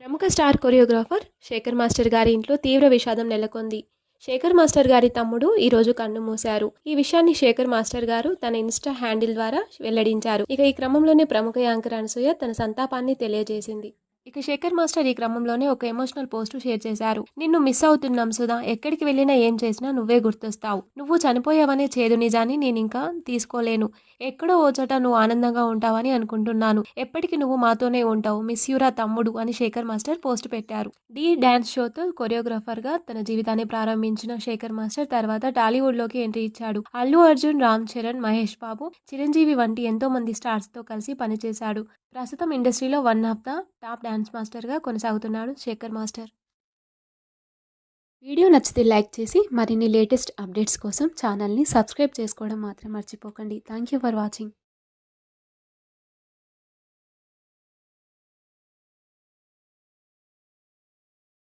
ప్రముఖ star choreographer Shekhar master గారి ఇంట్లో తీవ్ర విషాదం నెలకొంది. శేఖర్ మాస్టర్ గారి తమ్ముడు ఈ రోజు కన్ను మూశారు. ఈ విషయాన్ని శేఖర్ మాస్టర్ గారు తన ఇన్స్టా హ్యాండిల్ ద్వారా వెల్లడించారు. ఇక ఈ క్రమంలోనే ప్రముఖ యాంకర్ అనసూయ తన సంతాపాన్ని తెలియజేసింది. ఇక శేఖర్ మాస్టర్ ఈ క్రమంలోనే ఒక ఎమోషనల్ పోస్ట్ షేర్ చేశారు. నిన్ను మిస్ అవుతున్నాం సుధా ఎక్కడికి వెళ్ళినా ఏం చేసినా నువ్వే గుర్తొస్తావు. నువ్వు చనిపోయావనే చేదు నిజాన్ని నేను ఇంకా తీసుకోలేను. ఎక్కడో ఓ చోట నువ్వు ఆనందంగా ఉంటావని అనుకుంటున్నాను. ఎప్పటికీ నువ్వు మాతోనే ఉంటావు. మిస్ యూరా తమ్ముడు అని శేఖర్ మాస్టర్ పోస్ట్ పెట్టారు. డి డాన్స్ షోతో కొరియోగ్రాఫర్గా తన జీవితాన్ని ప్రారంభించిన శేఖర్ మాస్టర్ తర్వాత టాలీవుడ్లోకి ఎంట్రీ ఇచ్చాడు. అల్లు అర్జున్ రామ్ చరణ్ మహేష్ బాబు చిరంజీవి వంటి ఎంతో మంది స్టార్స్తో కలిసి పనిచేశాడు. ప్రస్తుతం ఇండస్ట్రీలో one of the top dance master మాస్టర్గా కొనసాగుతున్నాడు శేఖర్ మాస్టర్. వీడియో నచ్చితే లైక్ చేసి మరిన్ని లేటెస్ట్ అప్డేట్స్ కోసం ఛానల్ని సబ్స్క్రైబ్ చేసుకోవడం మాత్రం మర్చిపోకండి. Thank you for watching.